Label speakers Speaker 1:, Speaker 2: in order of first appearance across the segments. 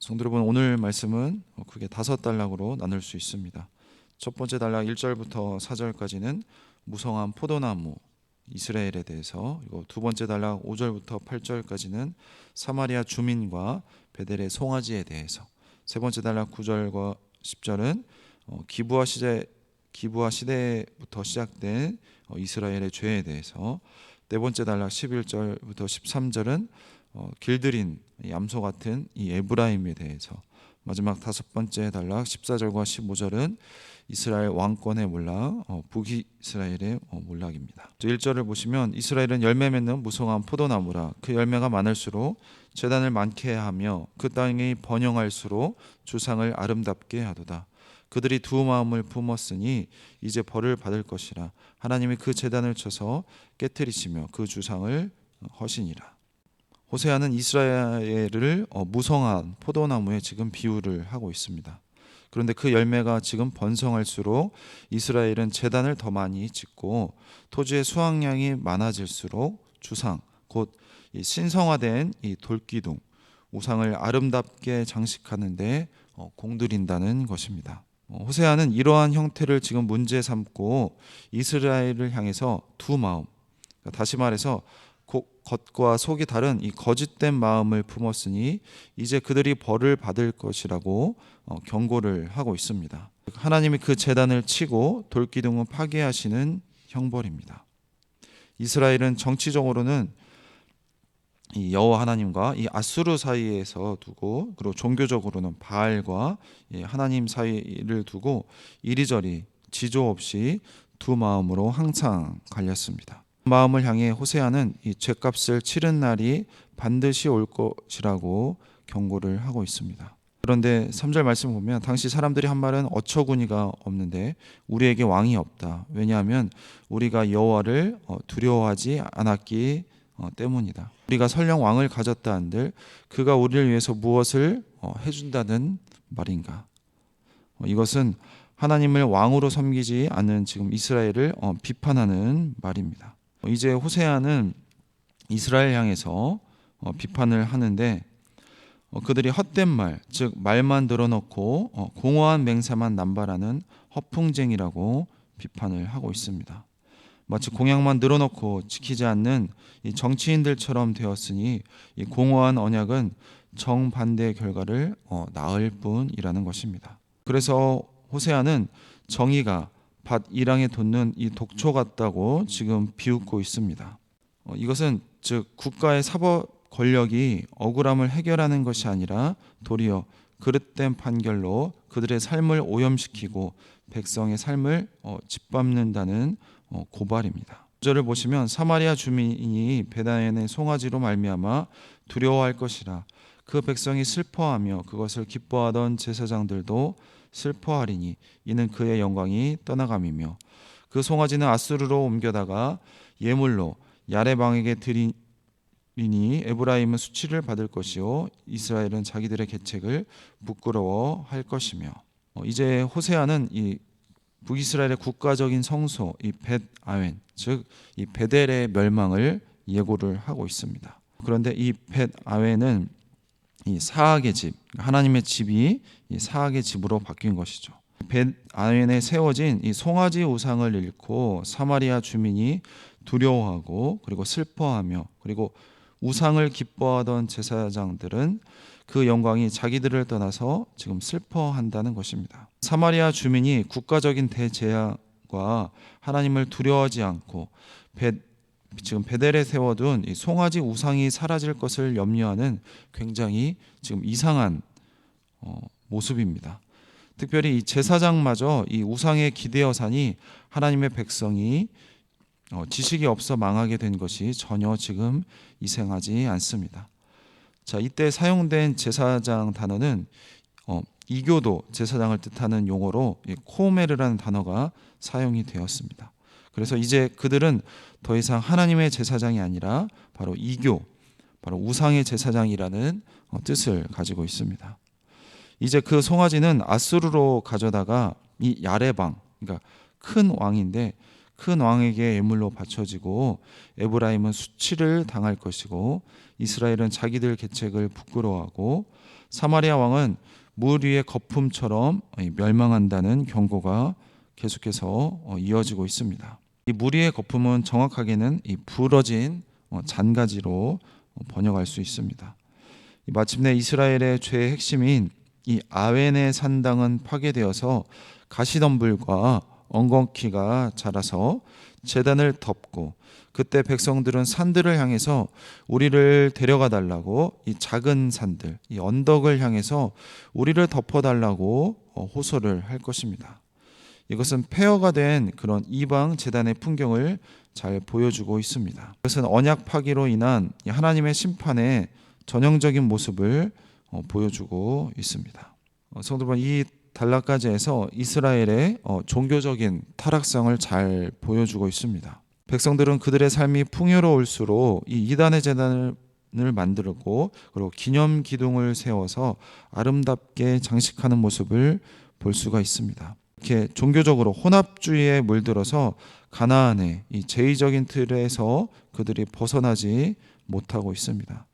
Speaker 1: 성도 여러분 오늘 말씀은 크게 다섯 단락으로 나눌 수 있습니다. 첫 번째 단락 1절부터 4절까지는 무성한 포도나무 이스라엘에 대해서 그리고 두 번째 단락 5절부터 8절까지는 사마리아 주민과 베델의 송아지에 대해서 세 번째 단락 9절과 10절은 어, 기부와 시대 기부와 시대부터 시작된 어, 이스라엘의 죄에 대해서 네 번째 단락 11절부터 13절은 어, 길들인 얌소 같은 이 에브라임에 대해서 마지막 다섯 번째 단락 14절과 15절은 이스라엘 왕권의 몰락, 어, 북이스라엘의 어, 몰락입니다. 1절을 보시면 이스라엘은 열매 맺는 무성한 포도나무라 그 열매가 많을수록 재단을 많게 하며 그 땅이 번영할수록 주상을 아름답게 하도다. 그들이 두 마음을 품었으니 이제 벌을 받을 것이라 하나님이 그 재단을 쳐서 깨뜨리시며 그 주상을 허시니라. 호세아는 이스라엘을 어, 무성한 포도나무에 지금 비유를 하고 있습니다. 그런데 그 열매가 지금 번성할수록 이스라엘은 재단을 더 많이 짓고 토지의 수확량이 많아질수록 주상 곧이 신성화된 이 돌기둥 우상을 아름답게 장식하는데 어, 공들인다는 것입니다. 어, 호세아는 이러한 형태를 지금 문제 삼고 이스라엘을 향해서 두 마음 그러니까 다시 말해서 고- 겉과 속이 다른 이 거짓된 마음을 품었으니 이제 그들이 벌을 받을 것이라고 어, 경고를 하고 있습니다. 하나님이 그 재단을 치고 돌기둥을 파괴하시는 형벌입니다. 이스라엘은 정치적으로는 이 여호와 하나님과 이 아수르 사이에서 두고 그리고 종교적으로는 바알과 이 하나님 사이를 두고 이리저리 지조 없이 두 마음으로 항상 갈렸습니다. 마음을 향해 호세아는 이 죄값을 치른 날이 반드시 올 것이라고 경고를 하고 있습니다. 그런데 3절 말씀 보면 당시 사람들이 한 말은 어처구니가 없는데 우리에게 왕이 없다. 왜냐하면 우리가 여호와를 어, 두려워하지 않았기 어, 때문이다. 우리가 설령 왕을 가졌다 한들 그가 우리를 위해서 무엇을 어, 해준다는 말인가? 어, 이것은 하나님을 왕으로 섬기지 않는 지금 이스라엘을 어, 비판하는 말입니다. 어, 이제 호세아는 이스라엘 향해서 어, 비판을 하는데 어, 그들이 헛된 말, 즉 말만 늘어놓고 어, 공허한 맹세만 남발하는 허풍쟁이라고 비판을 하고 있습니다. 마치 공약만 늘어놓고 지키지 않는 이 정치인들처럼 되었으니 이 공허한 언약은 정반대의 결과를 어, 낳을 뿐이라는 것입니다. 그래서 호세아는 정의가 밭 이랑에 돋는 이 독초 같다고 지금 비웃고 있습니다. 어, 이것은 즉 국가의 사법 권력이 억울함을 해결하는 것이 아니라 도리어 그릇된 판결로 그들의 삶을 오염시키고 백성의 삶을 어, 짓밟는다는 어, 고발입니다. 절을 보시면 사마리아 주민이 베다엔의 송아지로 말미암아 두려워할 것이라 그 백성이 슬퍼하며 그것을 기뻐하던 제사장들도 슬퍼하리니 이는 그의 영광이 떠나감이며 그 송아지는 아수르로 옮겨다가 예물로 야레방에게 드리니 에브라임은 수치를 받을 것이요 이스라엘은 자기들의 계책을 부끄러워할 것이며 어, 이제 호세아는 이 북이스라엘의 국가적인 성소 이 벳아웬 즉 이 베델의 멸망을 예고를 하고 있습니다. 그런데 이 벳아웬은 이 사악의 집 하나님의 집이 이 사악의 집으로 바뀐 것이죠. 벳아웬에 세워진 이 송아지 우상을 잃고 사마리아 주민이 두려워하고 그리고 슬퍼하며 그리고 우상을 기뻐하던 제사장들은 그 영광이 자기들을 떠나서 지금 슬퍼한다는 것입니다. 사마리아 주민이 국가적인 대재앙과 하나님을 두려워하지 않고 베, 지금 베델에 세워둔 이 송아지 우상이 사라질 것을 염려하는 굉장히 지금 이상한 어, 모습입니다. 특별히 이 제사장마저 이 우상에 기대어 사니 하나님의 백성이 어, 지식이 없어 망하게 된 것이 전혀 지금 이상하지 않습니다. 자 이때 사용된 제사장 단어는 어, 이교도 제사장을 뜻하는 용어로 이 코메르라는 단어가 사용이 되었습니다. 그래서 이제 그들은 더 이상 하나님의 제사장이 아니라 바로 이교, 바로 우상의 제사장이라는 어, 뜻을 가지고 있습니다. 이제 그 송아지는 아수르로 가져다가 이 야레방, 그러니까 큰 왕인데 큰 왕에게 예물로 바쳐지고 에브라임은 수치를 당할 것이고 이스라엘은 자기들 계책을 부끄러워하고 사마리아 왕은 물 위의 거품처럼 멸망한다는 경고가 계속해서 어, 이어지고 있습니다. 이물 위의 거품은 정확하게는 이 부러진 어, 잔가지로 어, 번역할 수 있습니다. 이 마침내 이스라엘의 죄의 핵심인 이 아웬의 산당은 파괴되어서 가시덤불과 엉겅퀴가 자라서 재단을 덮고 그때 백성들은 산들을 향해서 우리를 데려가 달라고 이 작은 산들, 이 언덕을 향해서 우리를 덮어 달라고 어, 호소를 할 것입니다. 이것은 폐허가 된 그런 이방 재단의 풍경을 잘 보여주고 있습니다. 이것은 언약 파기로 인한 이 하나님의 심판의 전형적인 모습을 어, 보여주고 있습니다. 어, 성도 여러분, 이 단락까지에서 이스라엘의 어, 종교적인 타락성을 잘 보여주고 있습니다. 백성들은 그들의 삶이 풍요로울수록 이 이단의 재단을 만들고 그리고 기념 기둥을 세워서 아름답게 장식하는 모습을 볼 수가 있습니다. 이렇게 종교적으로 혼합주의에 물들어서 가나안의 이 제의적인 틀에서 그들이 벗어나지 못하고 있습니다.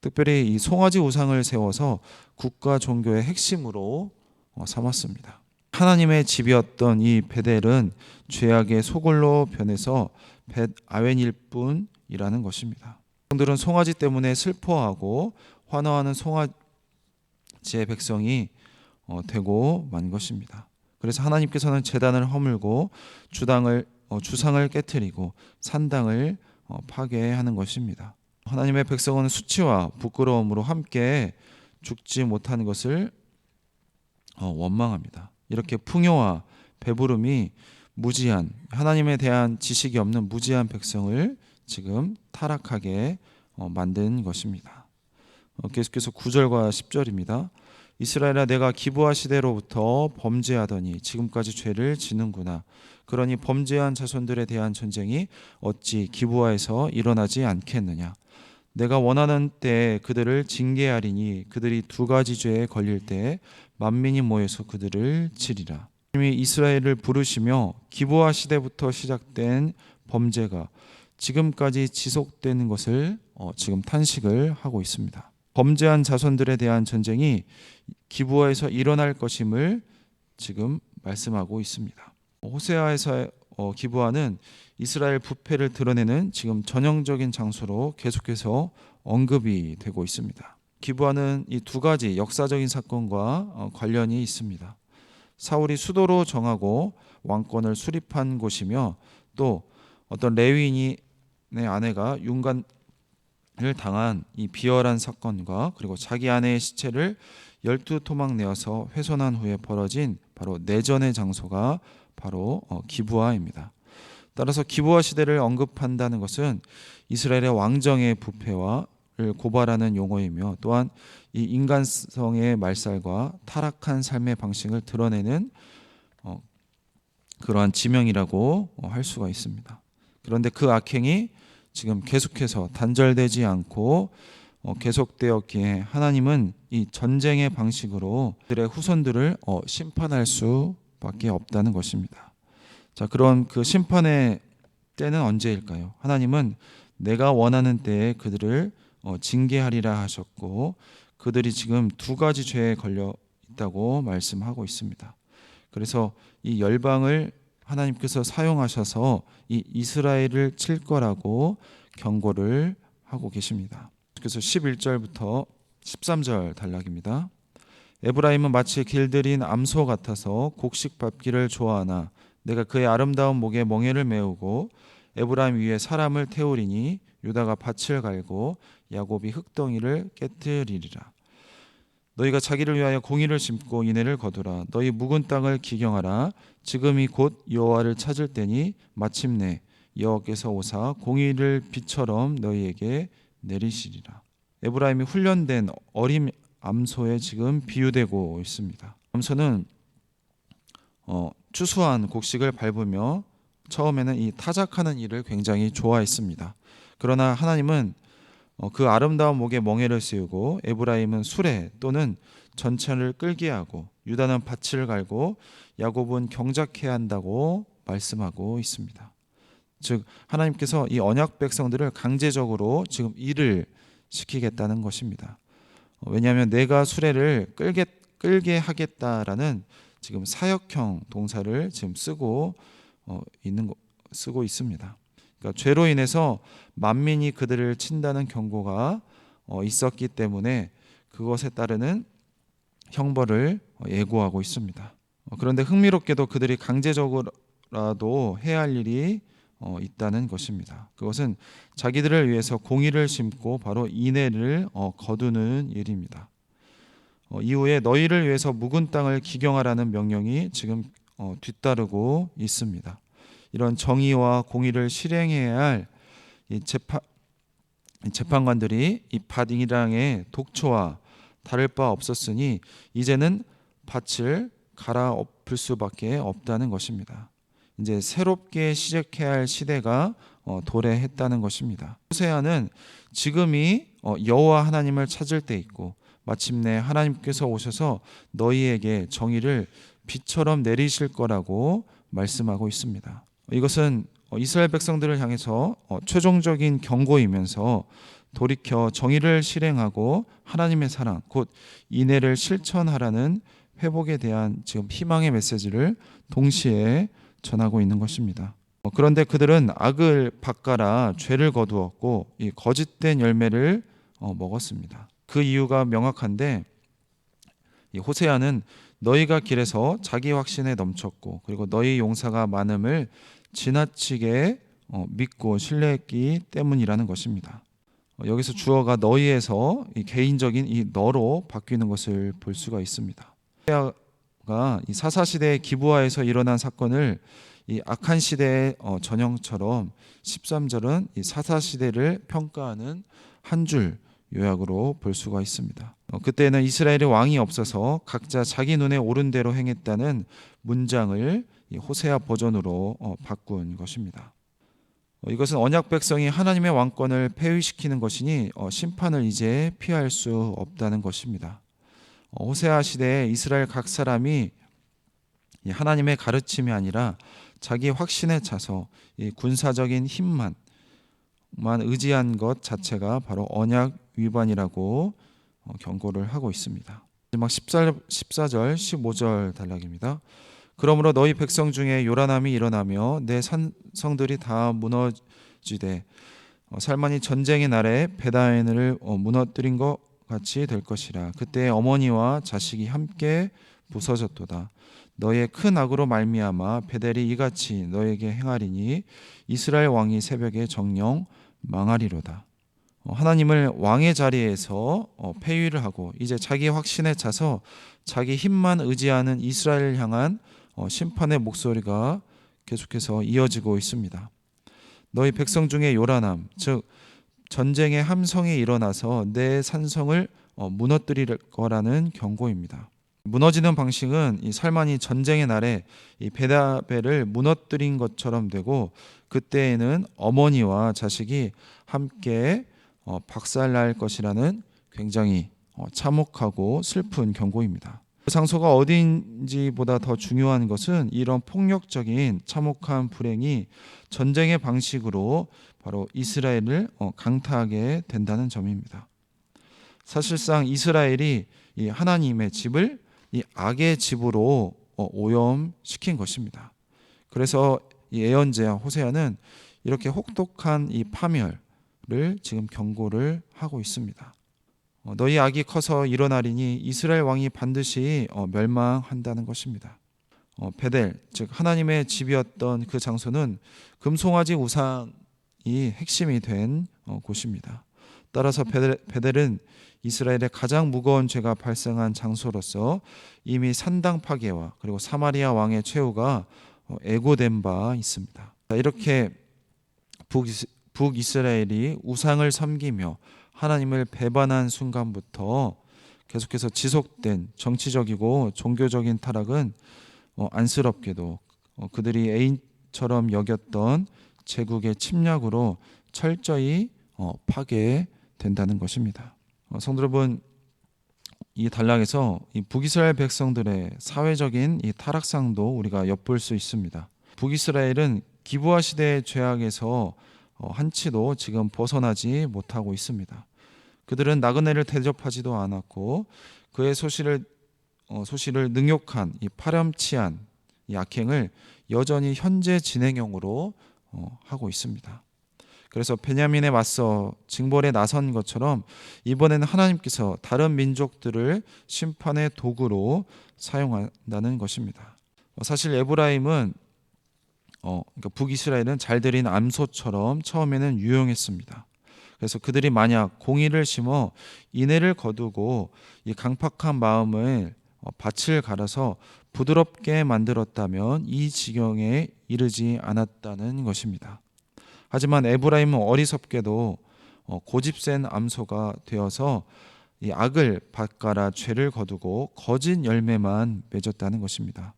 Speaker 1: 특별히 이 송아지 우상을 세워서 국가 종교의 핵심으로 어, 삼았습니다. 하나님의 집이었던 이 베델은 죄악의 소굴로 변해서 벳 아웬일 뿐이라는 것입니다. 백성들은 송아지 때문에 슬퍼하고 환호하는 송아지의 백성이 어, 되고 만 것입니다. 그래서 하나님께서는 제단을 허물고 주당을 어, 주상을 깨뜨리고 산당을 어, 파괴하는 것입니다. 하나님의 백성은 수치와 부끄러움으로 함께 죽지 못하는 것을 어, 원망합니다. 이렇게 풍요와 배부름이 무지한 하나님에 대한 지식이 없는 무지한 백성을 지금 타락하게 어, 만든 것입니다. 어, 계속해서 9절과 10절입니다. 이스라엘아 내가 기부하 시대로부터 범죄하더니 지금까지 죄를 지는구나. 그러니 범죄한 자손들에 대한 전쟁이 어찌 기부하에서 일어나지 않겠느냐. 내가 원하는 때에 그들을 징계하리니 그들이 두 가지 죄에 걸릴 때에 만민이 모여서 그들을 치리라. 하나님이 이스라엘을 부르시며 기부하 시대부터 시작된 범죄가 지금까지 지속되는 것을 어, 지금 탄식을 하고 있습니다. 범죄한 자손들에 대한 전쟁이 기부하에서 일어날 것임을 지금 말씀하고 있습니다. 호세아에서 어, 기부하는 이스라엘 부패를 드러내는 지금 전형적인 장소로 계속해서 언급이 되고 있습니다. 기부하는 이 두 가지 역사적인 사건과 어, 관련이 있습니다. 사울이 수도로 정하고 왕권을 수립한 곳이며 또 어떤 레위인의 아내가 윤관 을 당한 이 비열한 사건과 그리고 자기 아내의 시체를 열두 토막 내어서 훼손한 후에 벌어진 바로 내전의 장소가 바로 어, 기부하입니다. 따라서 기부하 시대를 언급한다는 것은 이스라엘의 왕정의 부패와를 고발하는 용어이며 또한 이 인간성의 말살과 타락한 삶의 방식을 드러내는 어, 그러한 지명이라고 어, 할 수가 있습니다. 그런데 그 악행이 지금 계속해서 단절되지 않고 어, 계속되었기에 하나님은 이 전쟁의 방식으로 그들의 후손들을 어, 심판할 수밖에 없다는 것입니다. 자, 그런 그 심판의 때는 언제일까요? 하나님은 내가 원하는 때에 그들을 어, 징계하리라 하셨고 그들이 지금 두 가지 죄에 걸려 있다고 말씀하고 있습니다. 그래서 이 열방을 하나님께서 사용하셔서 이 이스라엘을 칠 거라고 경고를 하고 계십니다. 그래서 11절부터 13절 단락입니다. 에브라임은 마치 길들인 암소 같아서 곡식 밟기를 좋아하나 내가 그의 아름다운 목에 멍에를 메우고 에브라임 위에 사람을 태우리니 유다가 밭을 갈고 야곱이 흙덩이를 깨뜨리리라. 너희가 자기를 위하여 공의를 심고 인애를 거두라. 너희 묵은 땅을 기경하라. 지금이 곧 여호와를 찾을 때니 마침내 여호와께서 오사 공의를 빛처럼 너희에게 내리시리라. 에브라임이 훈련된 어린 암소에 지금 비유되고 있습니다. 암소는 어, 추수한 곡식을 밟으며 처음에는 이 타작하는 일을 굉장히 좋아했습니다. 그러나 하나님은 어, 그 아름다운 목에 멍에를 씌우고 에브라임은 수레 또는 전차를 끌게 하고 유다는 밭을 갈고 야곱은 경작해야 한다고 말씀하고 있습니다. 즉 하나님께서 이 언약 백성들을 강제적으로 지금 일을 시키겠다는 것입니다. 어, 왜냐하면 내가 수레를 끌게 끌게 하겠다라는 지금 사역형 동사를 지금 쓰고 어, 있는 거, 쓰고 있습니다. 그러니까 죄로 인해서 만민이 그들을 친다는 경고가 어, 있었기 때문에 그것에 따르는 형벌을 어, 예고하고 있습니다. 어, 그런데 흥미롭게도 그들이 강제적으로라도 해야 할 일이 어, 있다는 것입니다. 그것은 자기들을 위해서 공의를 심고 바로 인애를 어, 거두는 일입니다. 어, 이후에 너희를 위해서 묵은 땅을 기경하라는 명령이 지금 어, 뒤따르고 있습니다. 이런 정의와 공의를 실행해야 할이 재판 이 재판관들이 이 밭이랑의 독초와 다를 바 없었으니 이제는 밭을 갈아엎을 수밖에 없다는 것입니다. 이제 새롭게 시작해야 할 시대가 어, 도래했다는 것입니다. 호세아는 지금이 어, 여호와 하나님을 찾을 때 있고 마침내 하나님께서 오셔서 너희에게 정의를 비처럼 내리실 거라고 말씀하고 있습니다. 이것은 어, 이스라엘 백성들을 향해서 어, 최종적인 경고이면서 돌이켜 정의를 실행하고 하나님의 사랑 곧 인애를 실천하라는 회복에 대한 지금 희망의 메시지를 동시에 전하고 있는 것입니다. 어, 그런데 그들은 악을 바꿔라 죄를 거두었고 이 거짓된 열매를 어, 먹었습니다. 그 이유가 명확한데 이 호세아는 너희가 길에서 자기 확신에 넘쳤고 그리고 너희 용사가 많음을 지나치게 어, 믿고 신뢰했기 때문이라는 것입니다. 어, 여기서 주어가 너희에서 이 개인적인 이 너로 바뀌는 것을 볼 수가 있습니다. 호세아가 이 사사 시대의 기부하에서 일어난 사건을 이 악한 시대의 어, 전형처럼 13절은 이 사사 시대를 평가하는 한 줄 요약으로 볼 수가 있습니다. 어, 그때는 이스라엘의 왕이 없어서 각자 자기 눈에 옳은 대로 행했다는 문장을 이 호세아 버전으로 어, 바꾼 것입니다. 어, 이것은 언약 백성이 하나님의 왕권을 폐위시키는 것이니 어, 심판을 이제 피할 수 없다는 것입니다. 어, 호세아 시대에 이스라엘 각 사람이 이 하나님의 가르침이 아니라 자기 확신에 차서 이 군사적인 힘만 만 의지한 것 자체가 바로 언약 위반이라고 어, 경고를 하고 있습니다. 마지막 14, 14절 15절 단락입니다. 그러므로 너희 백성 중에 요란함이 일어나며 내 산성들이 다 무너지되 어, 살만이 전쟁의 날에 베다엔을 어, 무너뜨린 것 같이 될 것이라 그때 어머니와 자식이 함께 부서졌도다 너의 큰 악으로 말미암아 베델이 이같이 너에게 행하리니 이스라엘 왕이 새벽에 정령 망하리로다 어, 하나님을 왕의 자리에서 어, 폐위를 하고 이제 자기 확신에 차서 자기 힘만 의지하는 이스라엘을 향한 어, 심판의 목소리가 계속해서 이어지고 있습니다. 너희 백성 중에 요란함, 즉 전쟁의 함성이 일어나서 내 산성을 무너뜨릴 거라는 경고입니다. 무너지는 방식은 이 살만이 전쟁의 날에 이 베다벨을 무너뜨린 것처럼 되고 그때에는 어머니와 자식이 함께 어, 박살날 것이라는 굉장히 어, 참혹하고 슬픈 경고입니다. 그 장소가 어디인지보다 더 중요한 것은 이런 폭력적인 참혹한 불행이 전쟁의 방식으로 바로 이스라엘을 어, 강타하게 된다는 점입니다. 사실상 이스라엘이 이 하나님의 집을 이 악의 집으로 어, 오염시킨 것입니다. 그래서 이 예언자 호세아는 이렇게 혹독한 이 파멸 을 지금 경고를 하고 있습니다. 어, 너희 악이 커서 일어나리니 이스라엘 왕이 반드시 어, 멸망한다는 것입니다. 베델 즉 하나님의 집이었던 그 장소는 금송아지 우상이 핵심이 된 곳입니다. 따라서 베델, 베델은 이스라엘의 가장 무거운 죄가 발생한 장소로서 이미 산당 파괴와 그리고 사마리아 왕의 최후가 어, 애고된 바 있습니다. 이렇게 북 이스라엘이 우상을 섬기며 하나님을 배반한 순간부터 계속해서 지속된 정치적이고 종교적인 타락은 어, 안쓰럽게도 어, 그들이 애인처럼 여겼던 제국의 침략으로 철저히 파괴된다는 것입니다. 어, 성도 여러분 이 단락에서 이 북이스라엘 백성들의 사회적인 이 타락상도 우리가 엿볼 수 있습니다. 북이스라엘은 기부아 시대의 죄악에서 어, 한치도 지금 벗어나지 못하고 있습니다. 그들은 나그네를 대접하지도 않았고 그의 소시를 어, 소시를 능욕한 이 파렴치한 이 악행을 여전히 현재 진행형으로 어, 하고 있습니다. 그래서 베냐민에 맞서 징벌에 나선 것처럼 이번에는 하나님께서 다른 민족들을 심판의 도구로 사용한다는 것입니다. 어, 사실 에브라임은 어, 그러니까 북이스라엘은 잘 들인 암소처럼 처음에는 유용했습니다. 그래서 그들이 만약 공의를 심어 인애를 거두고 이 강팍한 마음을 어, 밭을 갈아서 부드럽게 만들었다면 이 지경에 이르지 않았다는 것입니다. 하지만 에브라임은 어리석게도 어, 고집센 암소가 되어서 이 악을 밭갈아 죄를 거두고 거짓 열매만 맺었다는 것입니다.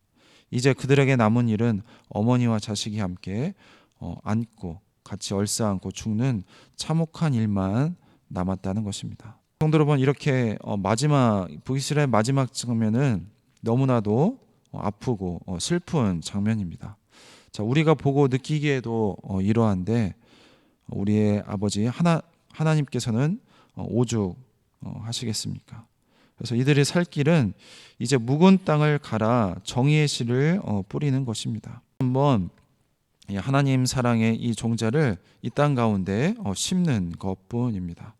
Speaker 1: 이제 그들에게 남은 일은 어머니와 자식이 함께 어, 안고 같이 얼싸안고 죽는 참혹한 일만 남았다는 것입니다. 성도 여러분 이렇게 어, 마지막 북이스라엘 마지막 장면은 너무나도 어, 아프고 어, 슬픈 장면입니다. 자 우리가 보고 느끼기에도 어, 이러한데 우리의 아버지 하나 하나님께서는 어, 오죽 어, 하시겠습니까? 그래서 이들의 살 길은 이제 묵은 땅을 갈아 정의의 씨를 어, 뿌리는 것입니다. 한번 이 하나님 사랑의 이 종자를 이 땅 가운데 어, 심는 것뿐입니다.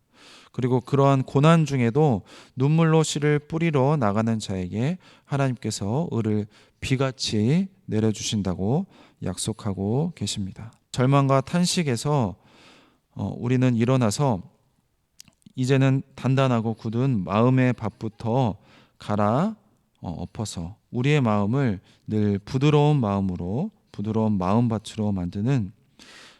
Speaker 1: 그리고 그러한 고난 중에도 눈물로 씨를 뿌리러 나가는 자에게 하나님께서 을을 비같이 내려주신다고 약속하고 계십니다. 절망과 탄식에서 어, 우리는 일어나서 이제는 단단하고 굳은 마음의 밭부터 갈아 어, 엎어서 우리의 마음을 늘 부드러운 마음으로 부드러운 마음밭으로 만드는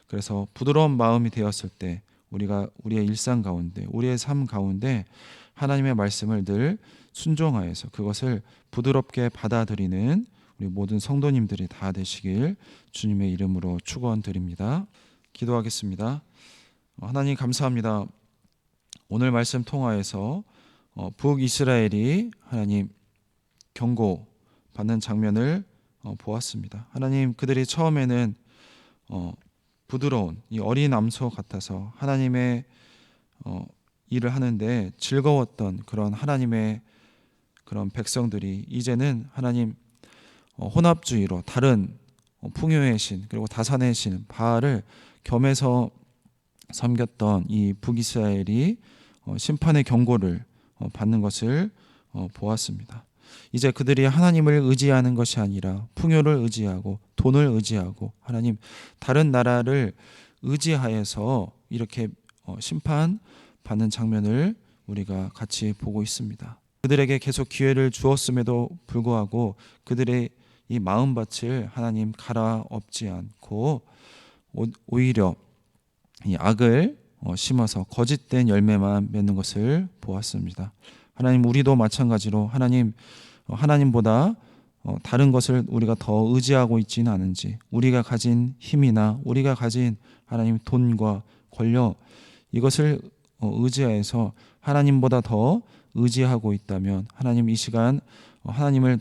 Speaker 1: 그래서 부드러운 마음이 되었을 때 우리가 우리의 일상 가운데 우리의 삶 가운데 하나님의 말씀을 늘 순종하여서 그것을 부드럽게 받아들이는 우리 모든 성도님들이 다 되시길 주님의 이름으로 축원드립니다. 기도하겠습니다. 하나님 감사합니다. 오늘 말씀 통하여서 어, 북이스라엘이 하나님 경고 받는 장면을 어, 보았습니다. 하나님 그들이 처음에는 어, 부드러운 이 어린 암소 같아서 하나님의 어, 일을 하는데 즐거웠던 그런 하나님의 그런 백성들이 이제는 하나님 어, 혼합주의로 다른 어, 풍요의 신 그리고 다산의 신 바알을 겸해서 섬겼던 이 북이스라엘이 어, 심판의 경고를 어, 받는 것을 어, 보았습니다. 이제 그들이 하나님을 의지하는 것이 아니라 풍요를 의지하고 돈을 의지하고 하나님 다른 나라를 의지하여서 이렇게 어, 심판 받는 장면을 우리가 같이 보고 있습니다. 그들에게 계속 기회를 주었음에도 불구하고 그들의 이 마음밭을 하나님 갈아엎지 않고 오- 오히려 이 악을 어, 심어서 거짓된 열매만 맺는 것을 보았습니다. 하나님 우리도 마찬가지로 하나님 어, 하나님보다 어, 다른 것을 우리가 더 의지하고 있지는 않은지 우리가 가진 힘이나 우리가 가진 하나님 돈과 권력 이것을 어, 의지하여서 하나님보다 더 의지하고 있다면 하나님 이 시간 어, 하나님을만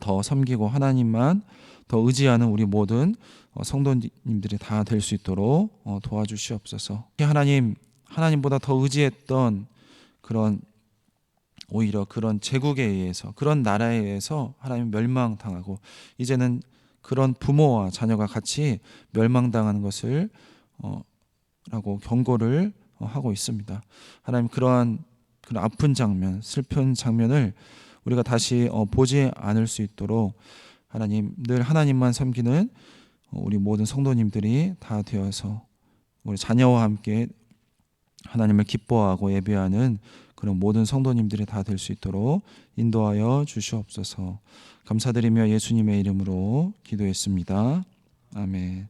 Speaker 1: 더 섬기고 하나님만 더 의지하는 우리 모든 어, 성도님들이 다 될 수 있도록 어, 도와주시옵소서. 하나님 하나님보다 더 의지했던 그런 오히려 그런 제국에 의해서 그런 나라에 의해서 하나님 멸망당하고 이제는 그런 부모와 자녀가 같이 멸망당하는 것을 어, 라고 경고를 어, 하고 있습니다. 하나님 그러한 그런 아픈 장면, 슬픈 장면을 우리가 다시 어, 보지 않을 수 있도록 하나님 늘 하나님만 섬기는 어, 우리 모든 성도님들이 다 되어서 우리 자녀와 함께 하나님을 기뻐하고 예배하는 그런 모든 성도님들이 다 될 수 있도록 인도하여 주시옵소서. 감사드리며 예수님의 이름으로 기도했습니다. 아멘.